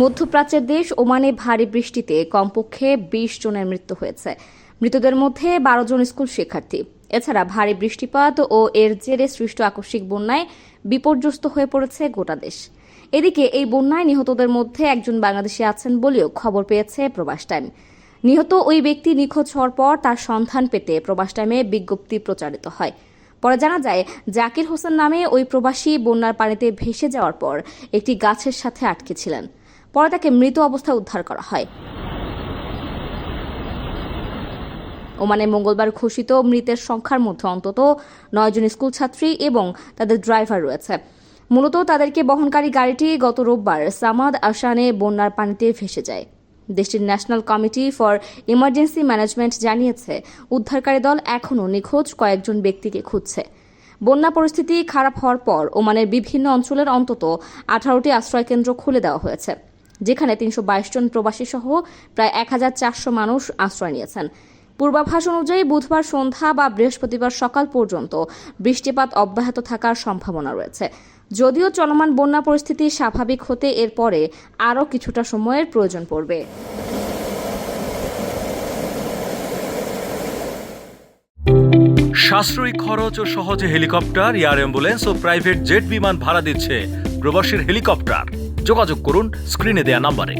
মধ্যপ্রাচ্যের দেশ ওমানে ভারী বৃষ্টিতে কমপক্ষে বিশ জনের মৃত্যু হয়েছে। মৃতদের মধ্যে বারো জন স্কুল শিক্ষার্থী। এছাড়া ভারী বৃষ্টিপাত ও এর জেরে সৃষ্ট আকস্মিক বন্যায় বিপর্যস্ত হয়ে পড়েছে গোটা দেশ। এদিকে এই বন্যায় নিহতদের মধ্যে একজন বাংলাদেশি আছেন বলেও খবর পেয়েছে প্রবাস টাইম। নিহত ওই ব্যক্তি নিখোঁজ হওয়ার পর তার সন্ধান পেতে প্রবাস টাইমে বিজ্ঞপ্তি প্রচারিত হয়। পরে জানা যায়, জাকির হোসেন নামে ওই প্রবাসী বন্যার পানিতে ভেসে যাওয়ার পর একটি গাছের সাথে আটকে ছিলেন। পরে তাকে মৃত অবস্থায় উদ্ধার করা হয়। ওমানে মঙ্গলবার ঘোষিত মৃতের সংখ্যার মধ্যে অন্তত নয়জন স্কুল ছাত্রী এবং তাদের ড্রাইভার রয়েছে। মূলত তাদেরকে বহনকারী গাড়িটি গত রোববার সামাদ আসানে বন্যার পানিতে ভেসে যায়। দেশটির national committee for emergency management জানিয়েছে, উদ্ধারকারী দল এখনও নিখোঁজ কয়েকজন ব্যক্তিকে খুঁজছে। বন্যা পরিস্থিতি খারাপ হওয়ার পর ওমানের বিভিন্ন অঞ্চলের অন্তত আঠারোটি আশ্রয়কেন্দ্র খুলে দেওয়া হয়েছে। যেখানে তিনশো বাইশ জন প্রবাসী সহ প্রায় এক হাজার চারশো মানুষ আশ্রয় নিয়েছেন। পূর্বাভাস অনুযায়ী বুধবার সন্ধ্যা বা বৃহস্পতিবার সকাল পর্যন্ত বৃষ্টিপাত অব্যাহত থাকার সম্ভাবনা রয়েছে। যদিও চলমান বন্যা পরিস্থিতি স্বাভাবিক হতে এরপরে আরও কিছুটা সময়ের প্রয়োজন পড়বে। সাশ্রয়ী খরচ ও সহজে হেলিকপ্টার, এয়ার অ্যাম্বুলেন্স ও প্রাইভেট জেট বিমান ভাড়া দিচ্ছে প্রবাসীর হেলিকপ্টার। যোগাযোগ করুন স্ক্রিনে দেয়া নাম্বারে।